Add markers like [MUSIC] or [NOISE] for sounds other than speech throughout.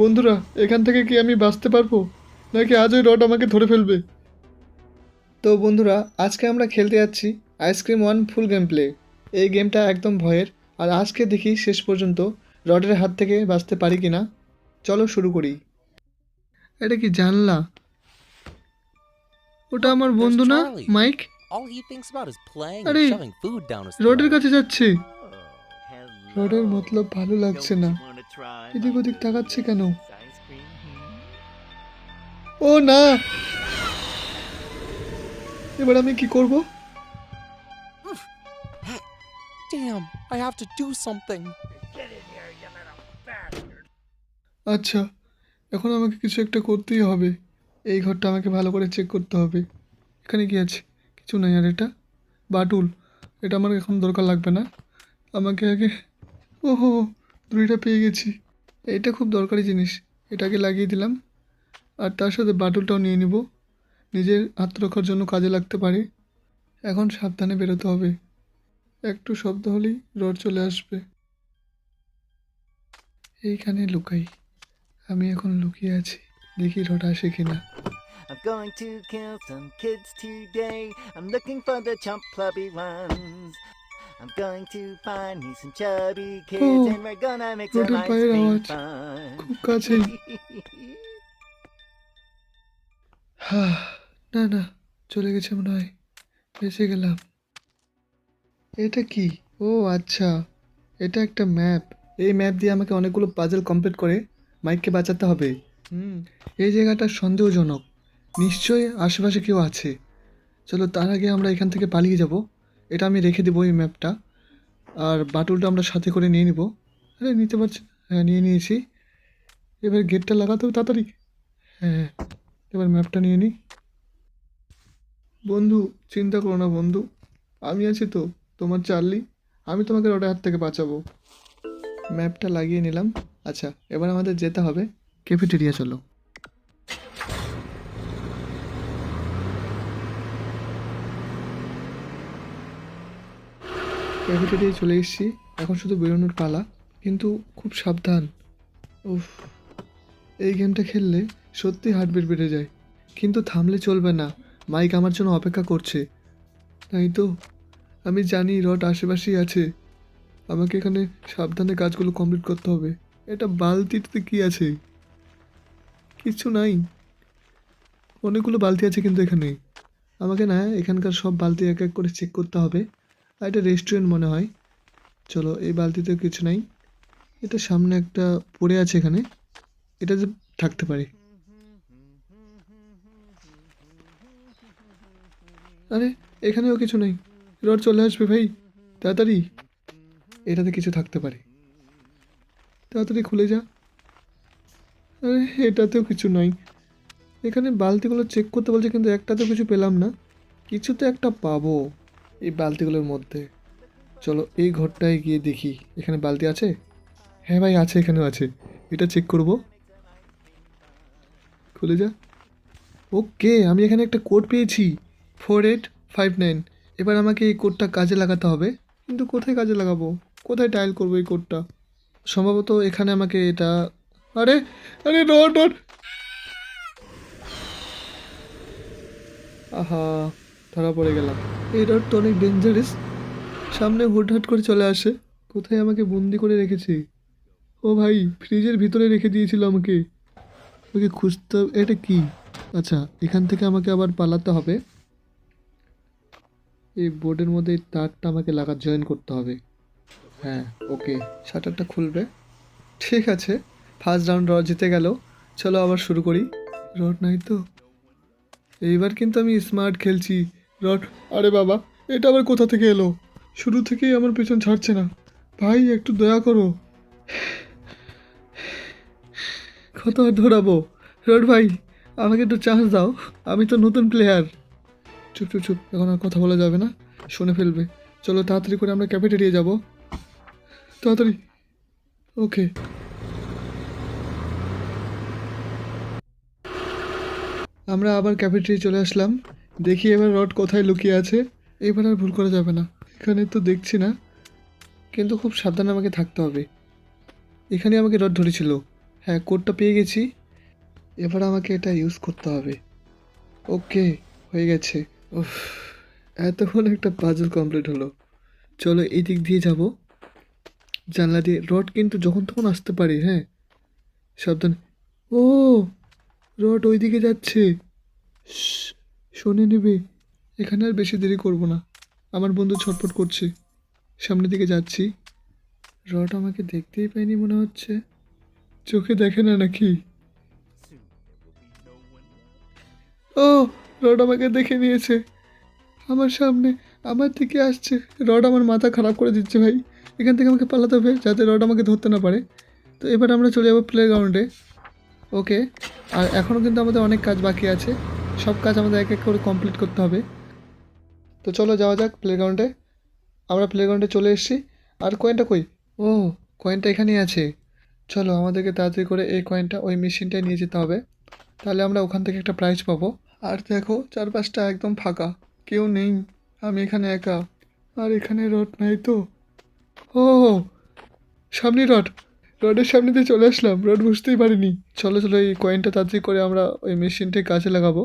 বন্ধুরা এখান থেকে কি আমি বাঁচতে পারব? নাকি আজ ওই রড আমাকে ধরে ফেলবে? তো বন্ধুরা আজকে আমরা খেলতে যাচ্ছি ice cream one full game play এই গেমটা একদম ভয়ের। আর আজকে দেখি শেষ পর্যন্ত রডের হাত থেকে বাঁচতে পারি কি না চলো শুরু করি। এটা কি জানলা? ওটা আমার বন্ধু না মাইক? His রডের কাছে যাচ্ছে। Oh, রডের মতলব ভালো লাগছে না। এদিক ওদিক তাকাচ্ছে কেন? ও না! এবার আমি কি করব? Damn, I have to do something. আচ্ছা এখন আমাকে কিছু একটা করতেই হবে। এই ঘরটা আমাকে ভালো করে চেক করতে হবে। এখানে কি আছে? কিছু নাই আর এটা। বাটুল এটা আমার এখন দরকার লাগবে না। আমাকে আগে ওহো! দুইটা পেয়ে গেছি। এটা খুব দরকারি জিনিস। এটাকে লাগিয়ে দিলাম। আর তার সাথে বাটুলটাও নিয়ে নিব। নিজের আত্মরক্ষার জন্য কাজে লাগতে পারে। এখন সাবধানে বেরোতে হবে। একটু শব্দ হলেই রড চলে আসবে। এইখানে লুকাই। আমি এখন লুকিয়ে আছি। দেখি রড আসে কিনা। I'm going to kill some kids today. I'm looking for the chump clubby ones. I'm going to find me some chubby kids Oh, and we're gonna make some ice cream fun. খুব কাছেই। হা না না চলে গেছে মনে হয়। বেঁচে গেলাম। এটা কি? ও আচ্ছা। এটা একটা ম্যাপ। এই ম্যাপ দিয়ে আমাকে অনেকগুলো পাজল কমপ্লিট করে মাইককে বাঁচাতে হবে। হুম এই জায়গাটা সন্দেহজনক। নিশ্চয়ই আশেপাশে কেউ আছে। চলো তার আগে আমরা এখান থেকে পালিয়ে যাব। এটা আমি রেখে দেবো এই ম্যাপটা। আর বাটুলটা আমরা সাথে করে নিয়ে নিব। আরে, নিতে পারছি হ্যাঁ নিয়ে নিয়েছি। এবার গেটটা লাগাতে হবে তাড়াতাড়ি। হ্যাঁ এবার ম্যাপটা নিয়ে নিই। বন্ধু, চিন্তা করো না বন্ধু। আমি আছি তো, তোমার চার্লি। আমি তোমাকে রোডের হাত থেকে বাঁচাবো। ম্যাপটা লাগিয়ে নিলাম। আচ্ছা এবার আমাদের যেতে হবে। ক্যাফেটেরিয়া চলো। ক্যাফেটেরিয়ায় চলে এসেছি। এখন শুধু বেরোনোর পালা, কিন্তু খুব সাবধান। উফ, এই গেমটা খেললে সত্যি হার্টবিট বেড়ে যায়। কিন্তু থামলে চলবে না। মাইক আমার জন্য অপেক্ষা করছে। তাই তো, আমি জানি রড আশেপাশেই আছে। আমাকে এখানে সাবধানে কাজগুলো কমপ্লিট করতে হবে। এটা বালতিতে কি আছে? কিছু নাই। অনেকগুলো বালতি আছে কিন্তু এখানে। আমাকে না, এখানকার সব বালতি এক এক করে চেক করতে হবে। আর এটা রেস্টুরেন্ট মনে হয়। চলো, এই বালতিতে কিছু নাই। এটা সামনে একটা পড়ে আছে এখানে। এটা যে থাকতে পারে। আরে, এখানেও কিছু নেই। রড চলে আসবে ভাই। তাড়াতাড়ি। এটাতে কিছু থাকতে পারে। তাড়াতাড়ি খুলে যা। আরে, এটাতেও কিছু নাই। এখানে বালতিগুলো চেক করতে বলছে, কিন্তু একটাতেও কিছু পেলাম না। কিছু তো একটা পাবো। এই বালতিগুলোর মধ্যে। চলো এই ঘরটায় গিয়ে দেখি, এখানে বালতি আছে? হ্যাঁ ভাই, আছে, এখানেও আছে। এটা চেক করব। খুলে যা। ওকে, আমি এখানে একটা কোড পেয়েছি ফোর এইট ফাইভ নাইন এবার আমাকে এই কোডটা কাজে লাগাতে হবে। কিন্তু কোথায় কাজে লাগাবো? কোথায় ডায়াল করব এই কোডটা সম্ভবত এখানে আমাকে এটা আরে আরে রড রড আহা, ধরা পড়ে গেলাম। এই রড তো অনেক ডেঞ্জারাস সামনে হুটহাট করে চলে আসে। কোথায় আমাকে বন্দি করে রেখেছে? ও ভাই, ফ্রিজের ভিতরে রেখে দিয়েছিল আমাকে। ওকে খুঁজতে এটা কি? আচ্ছা এখান থেকে আমাকে আবার পালাতে হবে। এই বোর্ডের মধ্যে এই তারটা আমাকে লাগা জয়েন করতে হবে। হ্যাঁ ওকে। শাটারটা খুলবে। ঠিক আছে। ফার্স্ট রাউন্ড রড জিতে গেল। চলো আবার শুরু করি। রড নাই তো? এইবার কিন্তু আমি স্মার্ট খেলছি। রড আরে বাবা, এটা আবার কোথা থেকে এলো? শুরু থেকেই আমার পেছন ছাড়ছে না। ভাই, একটু দয়া করো। কত আর ধরাবো। রড ভাই, আমাকে একটু চান্স দাও। আমি তো নতুন প্লেয়ার চুপ চুপ চুপ। এখন আর কথা বলা যাবে না। শুনে ফেলবে। চলো তাড়াতাড়ি করে আমরা ক্যাফেটেরিয়া যাব। তাড়াতাড়ি। ওকে। আমরা আবার ক্যাফেটেরিয়া চলে আসলাম। দেখি এবার রড কোথায় লুকিয়ে আছে। এবার আর ভুল করা যাবে না। এখানে তো দেখছি না। কিন্তু খুব সাবধানে আমাকে থাকতে হবে। এখানে আমাকে রড ধরেছিল। হ্যাঁ কোডটা পেয়ে গেছি। এবার আমাকে এটা ইউজ করতে হবে। ওকে হয়ে গেছে। এতক্ষণ একটা পাজল কমপ্লিট হলো। চলো এই দিক দিয়ে যাব। জানলা দিয়ে রড কিন্তু যখন তখন আসতে পারি হ্যাঁ। সাবধান। ও রড ওইদিকে যাচ্ছে। শ্শ্, শোনে নেবে, এখানে আর বেশি দেরি করব না। আমার বন্ধু ছটফট করছে। সামনের দিকে যাচ্ছি। রড আমাকে দেখতেই পাইনি মনে হচ্ছে। চোখে দেখে না নাকি? ও, রড আমাকে দেখে নিয়েছে। আমার সামনে, আমার দিকে আসছে। রড আমার মাথা খারাপ করে দিচ্ছে ভাই। এখান থেকে আমাকে পালাতে হবে যাতে রড আমাকে ধরতে না পারে। তো এবার আমরা চলে যাব প্লে গ্রাউন্ডে ওকে আর এখনও কিন্তু আমাদের অনেক কাজ বাকি আছে। সব কাজ আমাদের এক এক করে কমপ্লিট করতে হবে। তো চলো যাওয়া যাক প্লে গ্রাউন্ডে আমরা প্লে গ্রাউন্ডে চলে এসেছি। আর কয়েনটা কই? ও কয়েনটা এখানেই আছে। চলো আমাদেরকে তাড়াতাড়ি করে এই কয়েনটা ওই মেশিনটায় নিয়ে যেতে হবে। তাহলে আমরা ওখান থেকে একটা প্রাইজ পাবো। আর দেখো, চারপাশটা একদম ফাঁকা। কেউ নেই। আমি এখানে একা। আর এখানে রড নাই তো। ও সামনে রড। রডের সামনে দিয়ে চলে আসলাম। রড বুঝতেই পারিনি। চলো চলো, এই কয়েনটা তাড়াতাড়ি করে আমরা ওই মেশিনটায় কাজে লাগাবো।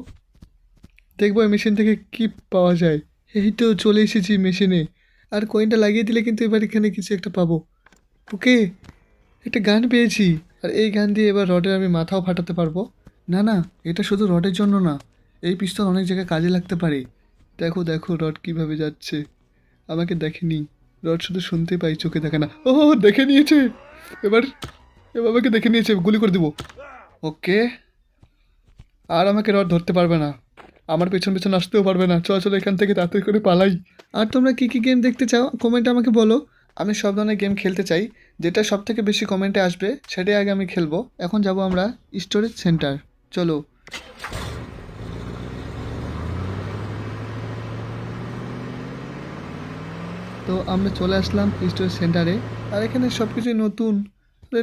দেখব এই মেশিন থেকে কি পাওয়া যায়। এই তো চলে এসেছি মেশিনে আর কয়েনটা লাগিয়ে দিলে কিন্তু এবার এখানে কিছু একটা পাবো। ওকে, একটা গান পেয়েছি। আর এই গান দিয়ে এবার রডের আমি মাথাও ফাটাতে পারব। না না, এটা শুধু রডের জন্য না। এই পিস্তল অনেক জায়গায় কাজে লাগতে পারে। দেখো দেখো রড কীভাবে যাচ্ছে। আমাকে দেখেনি। রড শুধু শুনতে পাই, চোখে দেখে না। ও দেখে নিয়েছে। এবার এবার আমাকে দেখে নিয়েছে, গুলি করে দিব। ওকে। আর আমাকে রড ধরতে পারবে না। আমার পেছন পেছন আসতেও পারবে না। চল, চলো, এখান থেকে তাড়াতাড়ি করে পালাই। আর তোমরা কী কী গেম দেখতে চাও? কমেন্টে আমাকে বলো। আমি সব ধরনের গেম খেলতে চাই। যেটা সব থেকে বেশি কমেন্টে আসবে, সেটাই আগে আমি খেলব। এখন যাব আমরা স্টোরেজ সেন্টার চলো। তো আমরা চলে আসলাম স্টোরেজ সেন্টারে আর এখানে সব কিছুই নতুন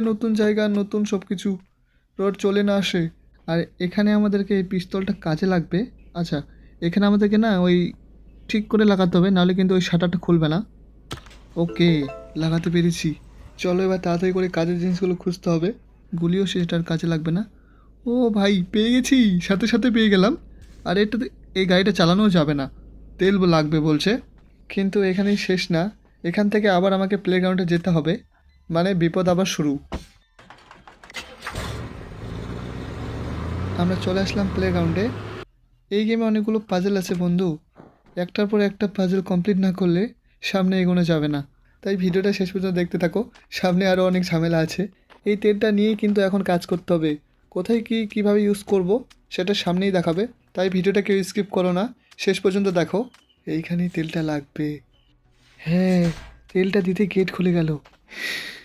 নতুন জায়গা, নতুন সব কিছু রোড চলে না আসে। আর এখানে আমাদেরকে এই পিস্তলটা কাজে লাগবে। আচ্ছা এখানে আমাদেরকে না ওই ঠিক করে লাগাতে হবে, নাহলে কিন্তু ওই শাটারটা খুলবে না। ওকে, লাগাতে পেরেছি। চলো এবার তাড়াতাড়ি করে কাজের জিনিসগুলো খুঁজতে হবে। গুলিও সেটার কাজে লাগবে না। ও ভাই, পেয়ে গেছি! সাথে সাথে পেয়ে গেলাম। আর এটাতে এই গাড়িটা চালানোও যাবে না। তেল লাগবে বলছে। কিন্তু এখানেই শেষ না। এখান থেকে আবার আমাকে প্লেগ্রাউন্ডে যেতে হবে। মানে বিপদ আবার শুরু। আমরা চলে আসলাম প্লেগ্রাউন্ডে এই গেমে অনেকগুলো পাজেল আছে বন্ধু। একটার পর একটা পাজেল কমপ্লিট না করলে সামনে এগোনো যাবে না। তাই ভিডিওটা শেষ পর্যন্ত দেখতে থাকো। সামনে আরও অনেক ঝামেলা আছে। এই তেলটা নিয়েই কিন্তু এখন কাজ করতে হবে। কোথায় কি, কীভাবে ইউজ করব সেটা সামনেই দেখাবে। তাই ভিডিওটা কেউ স্কিপ করো না। শেষ পর্যন্ত দেখো। এইখানেই তেলটা লাগবে। হ্যাঁ তেলটা দিতে গেট খুলে গেল।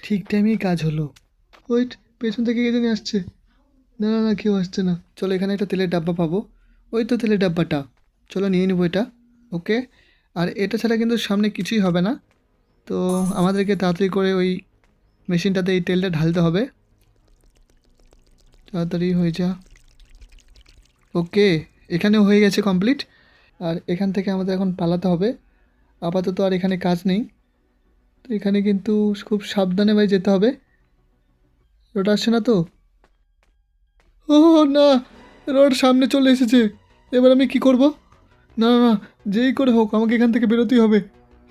ঠিক টাইমেই কাজ হলো। ওয়েট পেছন থেকে কে জানি আসছে। না না না, কেউ আসছে না। চলো এখানে একটা তেলের ডাব্বা পাবো। ওই তো তেলের ডাব্বাটা। চলো নিয়ে নেব এটা। ওকে? আর এটা ছাড়া কিন্তু সামনে কিছুই হবে না। তো আমাদেরকে তাড়াতাড়ি করে ওই মেশিনটাতে এই তেলটা ঢালতে হবে। তাড়াতাড়ি হয়ে যা। ওকে, এখানেও হয়ে গেছে কমপ্লিট আর এখান থেকে আমাদের এখন পালাতে হবে। আপাতত আর এখানে কাজ নেই। তো এখানে কিন্তু খুব সাবধানে ভাই যেতে হবে। রোড আসছে না তো? ও না, রোড সামনে চলে এসেছে। এবার আমি কি করব? না না, যেই করে হোক, আমাকে এখান থেকে বেরোতেই হবে।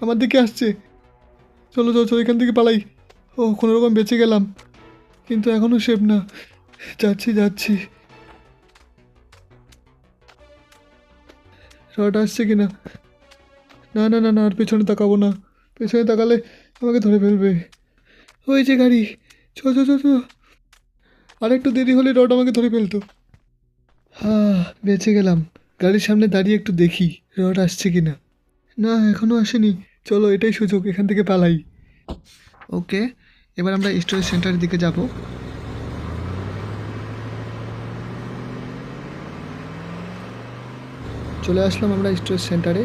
আমার দিকে আসছে। চলো চলো চলো, এখান থেকে পালাই। ও, কোনো রকম বেঁচে গেলাম। কিন্তু এখনও সেফ না। যাচ্ছি যাচ্ছি। রড আসছে কি না না না না, আর পেছনে তাকাবো না। পেছনে তাকালে আমাকে ধরে ফেলবে। যে গাড়ি। চো চো চো আর একটু দেরি হলে রড আমাকে ধরে ফেলতো। হ্যাঁ বেঁচে গেলাম। গাড়ির সামনে দাঁড়িয়ে একটু দেখি রড আসছে কি না না এখনও আসেনি। চলো, এটাই সুযোগ, এখান থেকে পালাই। ওকে, এবার আমরা স্টোরেজ সেন্টারের দিকে যাব। চলে আসলাম আমরা স্টোরেজ সেন্টারে।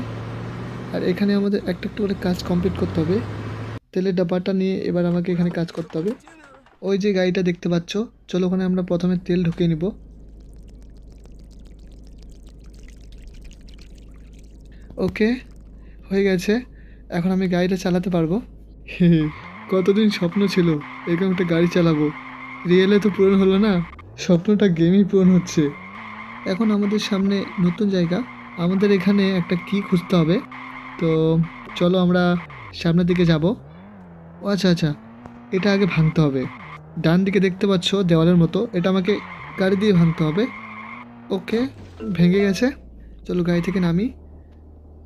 আর এখানে আমাদের একটা একটু করে কাজ কমপ্লিট করতে হবে। তেলের ডাব্বাটা নিয়ে এবার আমাকে এখানে কাজ করতে হবে। ওই যে গাড়িটা দেখতে পাচ্ছ, চলো ওখানে আমরা প্রথমে তেল ঢুকিয়ে নিব। ওকে, হয়ে গেছে। এখন আমি গাড়িটা চালাতে পারব। [LAUGHS] কতদিন স্বপ্ন ছিল, এরকম একটা গাড়ি চালাবো। রিয়েলে তো পূরণ হলো না, স্বপ্নটা গেমই পূরণ হচ্ছে। এখন আমাদের সামনে নতুন জায়গা, আমাদের এখানে একটা কি খুঁজতে হবে। তো চলো আমরা সামনের দিকে যাব। ও আচ্ছা আচ্ছা। এটা আগে ভাঙতে হবে। ডান দিকে দেখতে পাচ্ছ দেওয়ালের মতো। এটা আমাকে গাড়ি দিয়ে ভাঙতে হবে। ওকে, ভেঙে গেছে। চলো গাড়ি থেকে নামি।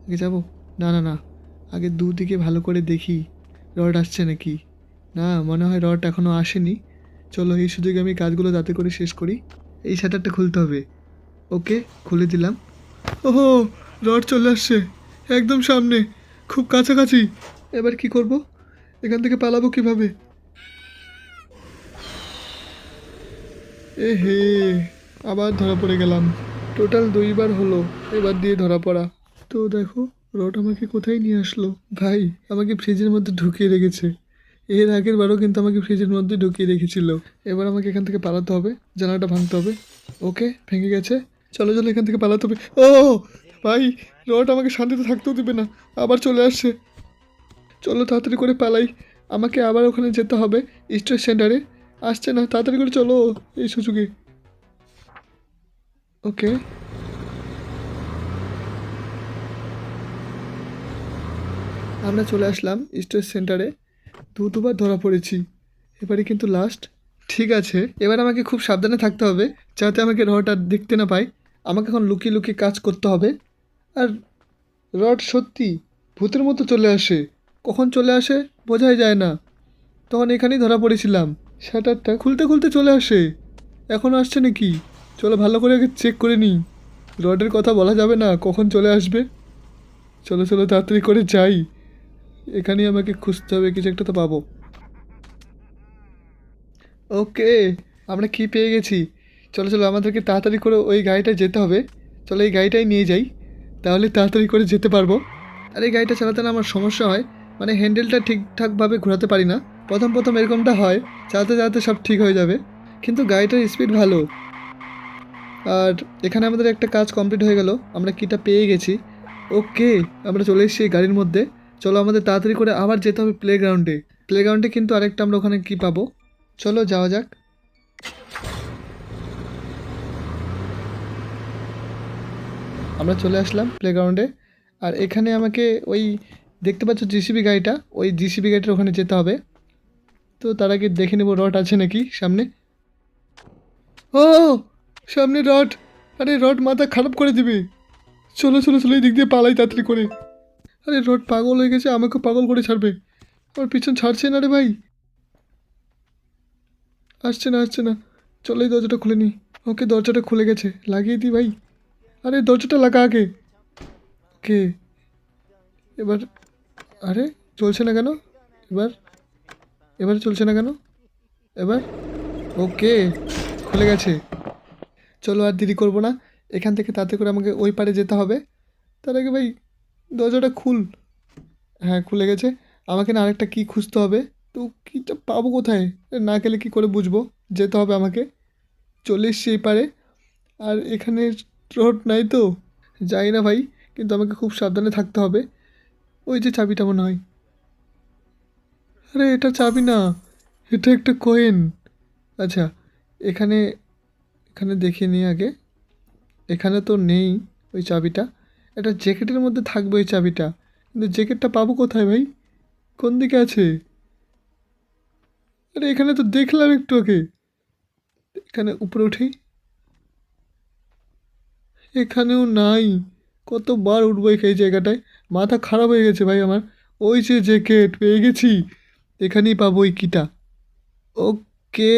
আগে যাব। না না না। আগে দুদিকে ভালো করে দেখি। রড আসছে নাকি? না, মনে হয় রড এখনও আসেনি। চলো এই সুযোগে আমি কাজগুলো যাতে করে শেষ করি। এই শাটারটা খুলতে হবে। ওকে, খুলে দিলাম। ওহো, রড চলে আসছে। একদম সামনে, খুব কাছাকাছি। এবার কি করব? এখান থেকে পালাবো কীভাবে? এ হে আবার ধরা পড়ে গেলাম। টোটাল দুইবার হলো, এবার দিয়ে ধরা পড়া। তো দেখো, রড আমাকে কোথায় নিয়ে আসলো? ভাই, আমাকে ফ্রিজের মধ্যে ঢুকিয়ে রেখেছে। এর আগের বারও কিন্তু আমাকে ফ্রিজের মধ্যে ঢুকিয়ে রেখেছিল। এবার আমাকে এখান থেকে পালাতে হবে, জানালাটা ভাঙতে হবে। ওকে, ভেঙে গেছে। চলো চলো, এখান থেকে পালাতে হবে। ও ভাই, রড আমাকে শান্তিতে থাকতেও দেবে না, আবার চলে আসছে। চলো তাড়াতাড়ি করে পালাই, আমাকে আবার ওখানে যেতে হবে, স্ট্রেস সেন্টারে। আসছে না, তাড়াতাড়ি করে চলো এই সুযোগে। ওকে। আমরা চলে আসলাম স্ট্রেস সেন্টারে। দু দুবার ধরা পড়েছি। এবারে কিন্তু লাস্ট ঠিক আছে, এবার আমাকে খুব সাবধানে থাকতে হবে, যাতে আমাকে আর দেখতে না পায়। আমাকে এখন লুকিয়ে লুকিয়ে কাজ করতে হবে। আর রড সত্যি ভূতের মতো চলে আসে। কখন চলে আসে বোঝাই যায় না। তখন এখানেই ধরা পড়েছিলাম। শাটারটা খুলতে খুলতে চলে আসে। এখন আসছে নাকি? চলো ভালো করে আগে চেক করে নিই। রডের কথা বলা যাবে না, কখন চলে আসবে? চলো চলো, তাড়াতাড়ি করে যাই। এখানেই আমাকে খুঁজতে হবে, কিছু একটা তো পাবো। ওকে, আমরা কি পেয়ে গেছি? চলো চলো, আমাদেরকে তাড়াতাড়ি করে ওই গাড়িটায় যেতে হবে। চলো, এই গাড়িটাই নিয়ে যাই। তাহলে তাড়াতাড়ি করে যেতে পারব। আর এই গাড়িটা চালাতে না আমার সমস্যা হয়। মানে হ্যান্ডেলটা ঠিকঠাকভাবে ঘোরাতে পারি না। প্রথম প্রথম এরকমটা হয়, চালাতে চালাতে সব ঠিক হয়ে যাবে। কিন্তু গাড়িটার স্পিড ভালো। আর এখানে আমাদের একটা কাজ কমপ্লিট হয়ে গেল। আমরা কিটা পেয়ে গেছি। ওকে আমরা চলে এসেছি গাড়ির মধ্যে। চলো আমাদের তাড়াতাড়ি করে আবার যেতে হবে প্লেগ্রাউন্ডে প্লেগ্রাউন্ডে কিন্তু আরেকটা আমরা ওখানে কি পাবো। চলো যাওয়া যাক। আমরা চলে আসলাম প্লেগ্রাউন্ডে আর এখানে আমাকে ওই দেখতে পাচ্ছ জিসিবি গাড়িটা, ওই জিসিবি গাড়িটার ওখানে যেতে হবে। তো তার আগে দেখে নেব রড আছে নাকি সামনে। ও, সামনে রড! আরে রড মাথা খারাপ করে দিবে। চলো চলো চলো এই দিক দিয়ে পালাই তাড়াতাড়ি করে। আরে রড পাগল হয়ে গেছে, আমাকে পাগল করে ছাড়বে। আমার পিছন ছাড়ছে না রে ভাই। আসছে না আসছে না। চলো এই দরজাটা খুলে নি। ওকে দরজাটা খুলে গেছে। লাগিয়ে দিই ভাই। আরে দরজাটা লাগা আগে ওকে এবার, আরে, চলছে না কেন? এবার এবার চলছে না কেন? এবার, ওকে, খুলে গেছে। চলো আর দেরি করব না। এখান থেকে তাতে করে আমাকে ওই পারে যেতে হবে। তার আগে ভাই, দরজাটা খুল। হ্যাঁ খুলে গেছে। আমাকে না আরেকটা কী খুঁজতে হবে। তো কীটা পাবো কোথায়? না গেলে কী করে বুঝব? যেতে হবে আমাকে। চলে এসছি এই পারে। আর এখানে রোড নাই তো। যাই না ভাই, কিন্তু আমাকে খুব সাবধানে থাকতে হবে। ওই যে চাবিটা মনে হয়। আরে, এটা চাবি না। এটা একটা কয়েন আচ্ছা এখানে এখানে দেখে নিই আগে। এখানে তো নেই ওই চাবিটা। একটা জ্যাকেটের মধ্যে থাকবে ওই চাবিটা। কিন্তু জ্যাকেটটা পাবো কোথায় ভাই? কোন দিকে আছে? আরে, এখানে তো দেখলাম একটু আগে। এখানে উপরে উঠি। এখানেও নাই। কতবার উঠবো এই জায়গাটায়? মাথা খারাপ হয়ে গেছে ভাই আমার। ওই যে জ্যাকেট, পেয়ে গেছি। এখানেই পাবো ওই কিটা। ওকে,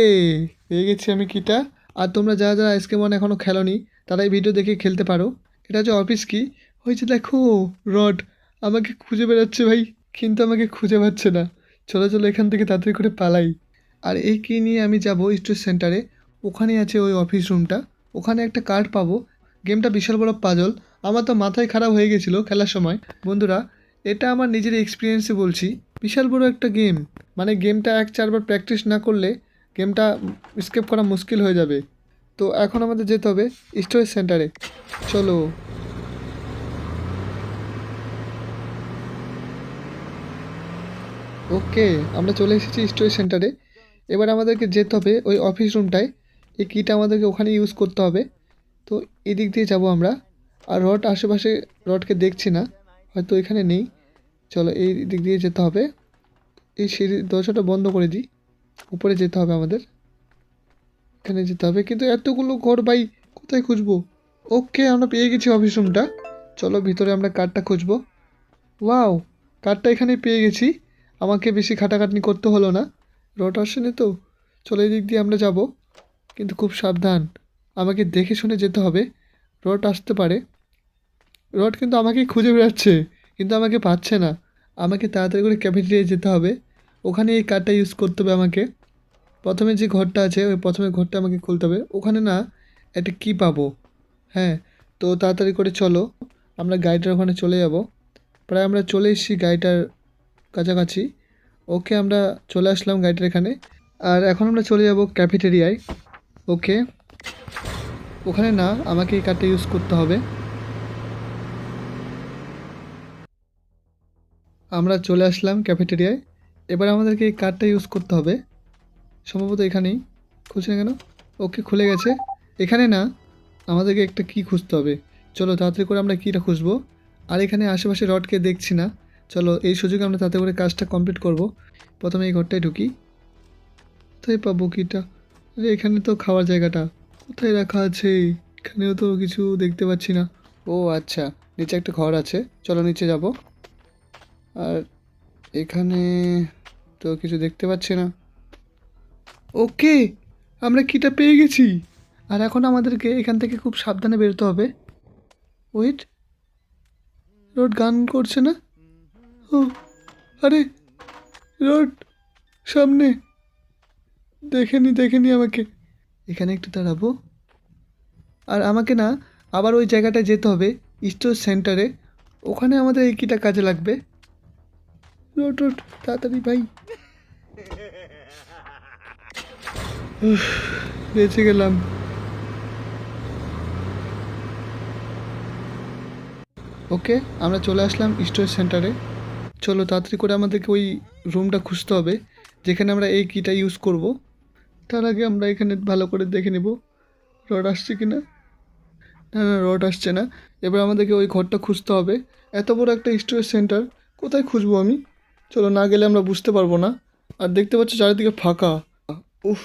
পেয়ে গেছি আমি কিটা। আর তোমরা যারা যারা মনে এখনও খেলোনি, তারা এই ভিডিও দেখে খেলতে পারো। এটা হচ্ছে অফিস কি? হয়েছে দেখো, রড। আমাকে খুঁজে বেড়াচ্ছে ভাই, কিন্তু আমাকে খুঁজে পাচ্ছে না। চলো চলো এখান থেকে তাড়াতাড়ি করে পালাই। আর এই কি নিয়ে আমি যাব, স্টোর সেন্টারে? ওখানে আছে ওই অফিস রুমটা। ওখানে একটা কার্ড পাবো। গেমটা বিশাল বড় পাজল আমার তো মাথায় খারাপ হয়ে গেছিল খেলার সময়। বন্ধুরা, এটা আমার নিজের এক্সপিরিয়েন্সে বলছি। বিশাল বড় একটা গেম মানে গেমটা এক চারবার প্র্যাকটিস না করলে গেমটা স্কেপ করা মুশকিল হয়ে যাবে। তো এখন আমাদের যেতে হবে স্টোরেজ সেন্টারে চলো। ওকে আমরা চলে এসেছি স্টোরেজ সেন্টারে এবার আমাদেরকে যেতে হবে ওই অফিস রুমটায় এই কিটা আমাদেরকে ওখানে ইউজ করতে হবে। তো এদিক দিয়ে যাব আমরা। আর রড আশেপাশে রডকে দেখছি না, হয়তো এখানে নেই। চলো এই দিক দিয়ে যেতে হবে। এই সিঁড়ি, দরজাটা বন্ধ করে দিই। উপরে যেতে হবে আমাদের। এখানে যেতে হবে। কিন্তু এতগুলো ঘর ভাই, কোথায় খুঁজবো? ওকে, আমরা পেয়ে গেছি অফিস রুমটা চলো ভিতরে আমরা কার্ডটা খুঁজবো। ওয়াও কার্ডটা এখানে পেয়ে গেছি। আমাকে বেশি খাটাখাটনি করতে হলো না। রড আসেনি তো। চলো এই দিক দিয়ে আমরা যাব। কিন্তু খুব সাবধান। আমাকে দেখে শুনে যেতে হবে। রড আসতে পারে। রড কিন্তু আমাকেই খুঁজে বেড়াচ্ছে, কিন্তু আমাকে পাচ্ছে না। আমাকে তাড়াতাড়ি করে ক্যাফেটেরিয়ায় যেতে হবে। ওখানে এই কার্ডটা ইউজ করতে হবে আমাকে। প্রথমে যে ঘরটা আছে, ওই প্রথমে ঘরটা আমাকে খুলতে হবে। ওখানে না একটা কী পাবো? হ্যাঁ তো তাড়াতাড়ি করে চলো। আমরা গাড়িটার ওখানে চলে যাব। প্রায় আমরা চলে এসেছি গাড়িটার কাছাকাছি। ওকে আমরা চলে আসলাম গাড়িটার এখানে। আর এখন আমরা চলে যাব ক্যাফেটেরিয়ায় ওকে। ওখানে না, আমাকে এই কার্ডটা ইউজ করতে হবে। আমরা চলে আসলাম ক্যাফেটেরিয়ায় এবার আমাদেরকে এই কার্ডটা ইউজ করতে হবে। সম্ভবত এখানেই। খুলছে না কেন? ওকে খুলে গেছে। এখানে না, আমাদেরকে একটা কি খুঁজতে হবে। চলো তাড়াতাড়ি করে আমরা কীটা খুঁজবো। আর এখানে আশেপাশে রডকে দেখছি না। চলো এই সুযোগে আমরা তাতে করে কাজটা কমপ্লিট করব। প্রথমে এই ঘরটায় ঢুকি। কোথায় পাবো কিটা এখানে তো খাওয়ার জায়গাটা। কোথায় রাখা আছে? এখানেও তো কিছু দেখতে পাচ্ছি না। ও আচ্ছা। নিচে একটা ঘর আছে। চলো নিচে যাব। আর এখানে তো কিছু দেখতে পাচ্ছি না। ওকে! আমরা কিটা পেয়ে গেছি। আর এখন আমাদেরকে এখান থেকে খুব সাবধানে বেরোতে হবে। ওয়েট। রোড গান করছে না? ও, আরে! রোড! সামনে! দেখেনি দেখেনি আমাকে। এখানে একটু দাঁড়াবো। আর আমাকে না আবার ওই জায়গাটায় যেতে হবে স্টোর সেন্টারে ওখানে আমাদের এই কিটা কাজে লাগবে। রোড রোড, তাড়াতাড়ি ভাই। বেঁচে গেলাম। ওকে, আমরা চলে আসলাম স্টোর সেন্টারে চলো, তাড়াতাড়ি করে আমাদেরকে ওই রুমটা খুঁজতে হবে, যেখানে আমরা এই কিটা ইউজ করব। তার আগে আমরা এখানে ভালো করে দেখে নেব রড আসছে কি না না না রড আসছে না। এবার আমাদেরকে ওই ঘরটা খুঁজতে হবে। এত বড় একটা স্টোরেজ সেন্টার কোথায় খুঁজবো আমি? চলো, না গেলে আমরা বুঝতে পারব না। আর দেখতে পাচ্ছ চারিদিকে ফাঁকা। উফ,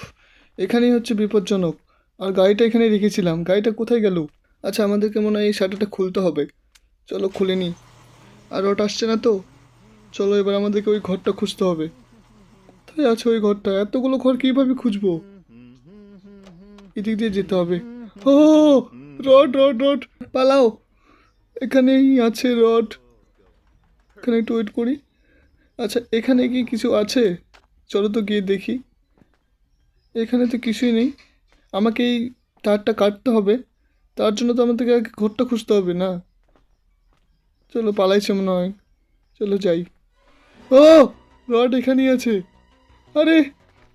এখানেই হচ্ছে বিপজ্জনক। আর গাড়িটা এখানে রেখেছিলাম। গাড়িটা কোথায় গেল? আচ্ছা আমাদেরকে মনে হয় এই শাটারটা খুলতে হবে। চলো, খুলে নিই। আর ওটা আসছে না তো? চলো, এবার আমাদেরকে ওই ঘরটা খুঁজতে হবে। কোথায় আছে ওই ঘরটা? এতগুলো ঘর কীভাবে খুঁজবো? এদিক দিয়ে যেতে হবে। ও, রড রড রড। পালাও। এখানেই আছে রড। এখানে একটু ওয়েট করি। আচ্ছা এখানে কি কিছু আছে? চলো তো গিয়ে দেখি। এখানে তো কিছুই নেই। আমাকে এই তারটা কাটতে হবে। তার জন্য তো আমাদেরকে আগে ঘরটা খুঁজতে হবে না। চলো, পালাইছে মনে হয়। চলো যাই। ও, রড এখানেই আছে। আরে,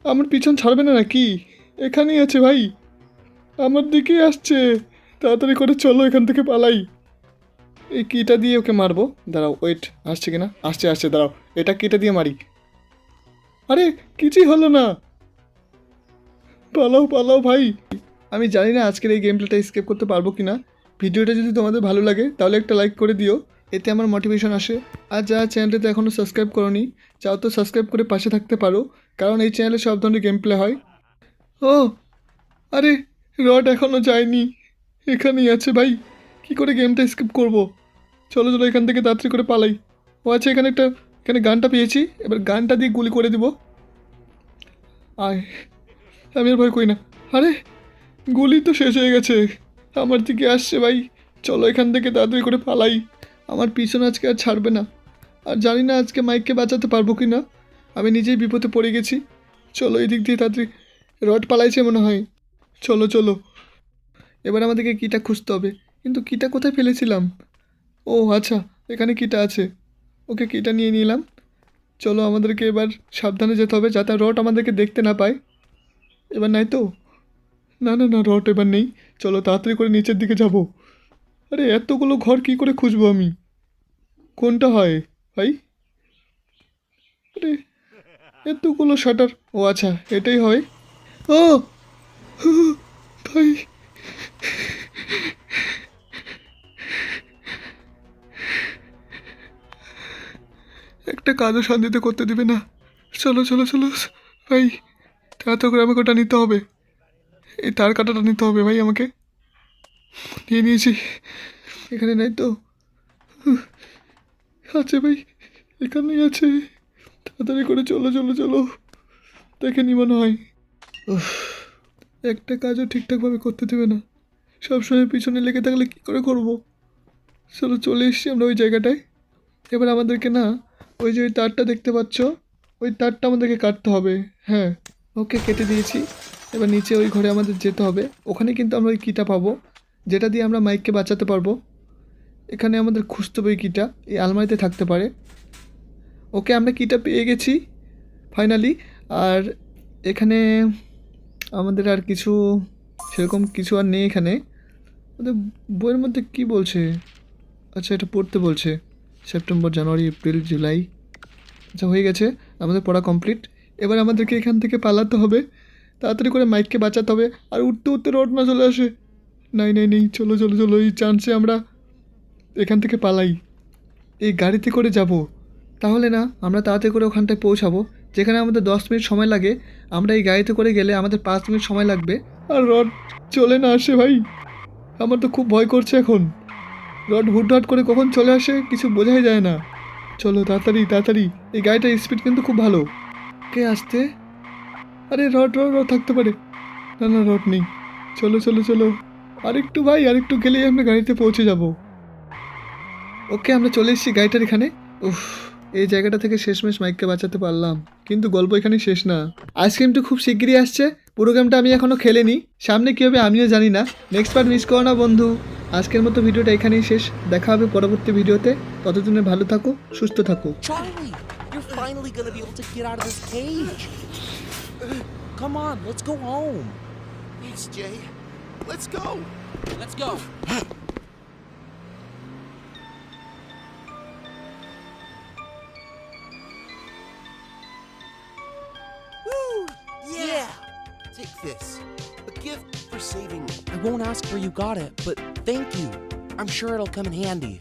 আমার পিছন ছাড়বে না নাকি? এখানেই আছে ভাই। আমার দিকেই আসছে। তাড়াতাড়ি করে চলো এখান থেকে পালাই। এই কিটা দিয়ে ওকে মারবো। দাঁড়াও ওয়েট আসছে কিনা? আসছে আসছে, দাঁড়াও। এটা কিটা দিয়ে মারি। আরে, কিছুই হলো না। পালাও পালাও ভাই। আমি জানি না আজকের এই গেম প্লেটা স্কেপ করতে পারব কি না ভিডিওটা যদি তোমাদের ভালো লাগে, তাহলে একটা লাইক করে দিও। এতে আমার মোটিভেশন আসে। আর যারা চ্যানেলটাতে এখনও সাবস্ক্রাইব করনি, চাও তো সাবস্ক্রাইব করে পাশে থাকতে পারো, কারণ এই চ্যানেলে সব ধরনের গেম প্লে হয়। ও, আরে, রড এখনও যায়নি। এখানেই আছে ভাই। কি করে গেমটা স্কিপ করব? চলো চলো, এখান থেকে তাড়াতাড়ি করে পালাই। ও আচ্ছা এখানে একটা, এখানে গানটা পেয়েছি। এবার গানটা দিয়ে গুলি করে দিব। আয়, আমি আর ভয় করি না। আরে, গুলি তো শেষ হয়ে গেছে। আমার দিকে আসছে ভাই। চলো, এখান থেকে তাড়াতাড়ি করে পালাই। আমার পিছন আজকে আর ছাড়বে না। আর জানি না আজকে মাইককে বাঁচাতে পারব কি না। আমি নিজেই বিপদে পড়ে গেছি। চলো এই দিক দিয়ে তাড়াতাড়ি। রড পালাইছে মনে হয়। চলো চলো। এবার আমাদেরকে কিটা খুঁজতে হবে। কিন্তু কিটা কোথায় ফেলেছিলাম? ও আচ্ছা এখানে কিটা আছে। ওকে, কিটা নিয়ে নিলাম। চলো আমাদেরকে এবার সাবধানে যেতে হবে যাতে রড আমাদেরকে দেখতে না পায়। এবার নাই তো? না না না, রড এবার নেই। চলো তাড়াতাড়ি করে নিচের দিকে যাব। আরে, এতগুলো ঘর কি করে খুঁজবো আমি? কোনটা হয়, ভাই? আরে, এতগুলো শাটার। ও আচ্ছা এটাই হয়। ও, ভাই। একটা কাজও শান্তিতে করতে দিবে না। চলো চলো চলো, ভাই। তাড়াতাড়ি করে আমাকে ওটা নিতে হবে। এই তার কাটাটা নিতে হবে, ভাই, আমাকে। নিয়ে নিয়েছি। এখানে নাই তো। আছে ভাই, এখানেই আছে। তাড়াতাড়ি করে চলো চলো চলো। দেখে নি মনে হয়। একটা কাজও ঠিকঠাকভাবে করতে দেবে না। সবসময় পিছনে লেগে থাকলে কী করে করব? চলো, চলে এসছি আমরা ওই জায়গাটায়। এবার আমাদেরকে না, ওই যে ওই তারটা দেখতে পাচ্ছ, ওই তারটা আমাদেরকে কাটতে হবে। হ্যাঁ ওকে কেটে দিয়েছি। এবার নিচে ওই ঘরে আমাদের যেতে হবে। ওখানে কিন্তু আমরা ওই কিটা পাবো। যেটা দিয়ে আমরা মাইককে বাঁচাতে পারব। এখানে আমাদের খুঁজতে হবে কিটা, এই আলমারিতে থাকতে পারে। ওকে, আমরা কিটা পেয়ে গেছি ফাইনালি আর এখানে আমাদের আর কিছু, সেরকম কিছু আর নেই এখানে। ওদের বইয়ের মধ্যে কি বলছে? আচ্ছা এটা পড়তে বলছে। September, January, April, July. আচ্ছা হয়ে গেছে। আমাদের পড়া কমপ্লিট। এবার আমাদেরকে এখান থেকে পালাতে হবে। তাড়াতাড়ি করে মাইককে বাঁচাতে হবে। আর উঠতে উঠতে রোড না চলে আসে। নাই নাই, নেই, চলো চলো চলো, এই চান্সে আমরা এখান থেকে পালাই। এই গাড়িতে করে যাব। তাহলে না, আমরা তাড়াতাড়ি করে ওখানটায় পৌঁছাবো। যেখানে আমাদের দশ মিনিট সময় লাগে, আমরা এই গাড়িতে করে গেলে আমাদের পাঁচ মিনিট সময় লাগবে। আর রড চলে না আসে ভাই। আমার তো খুব ভয় করছে এখন। রড হুটহাট করে কখন চলে আসে কিছু বোঝাই যায় না। চলো, তাড়াতাড়ি তাড়াতাড়ি। এই গাড়িটার স্পিড কিন্তু খুব ভালো। কে আসতে আরে রড রড রড থাকতে পারে। না না, রড নেই। চলো চলো চলো। আরেকটু ভাই আরেকটু গেলেই আমরা গাড়িতে পৌঁছে যাব। ওকে আমরা চলে এসেছি গাড়িটার এখানে। উফ এই জায়গাটা থেকে শেষমেশ মাইককে বাঁচাতে পারলাম। কিন্তু গল্প এখানে শেষ না। আইসক্রিমটা খুব শিগগিরই আসছে। পুরো গেমটা আমি এখনও খেলেনি। সামনে কী হবে আমিও জানি না। নেক্সট পার্ট মিস করো না বন্ধু। আজকের মতো ভিডিওটা এখানেই শেষ। দেখা হবে পরবর্তী ভিডিওতে। ততদিনে ভালো থাকো সুস্থ থাকো. Come on, let's go home. Thanks, Jay. Let's go. Let's go. Woo! Yeah. Take this. A gift for saving me. I won't ask where you got it, but thank you. I'm sure it'll come in handy.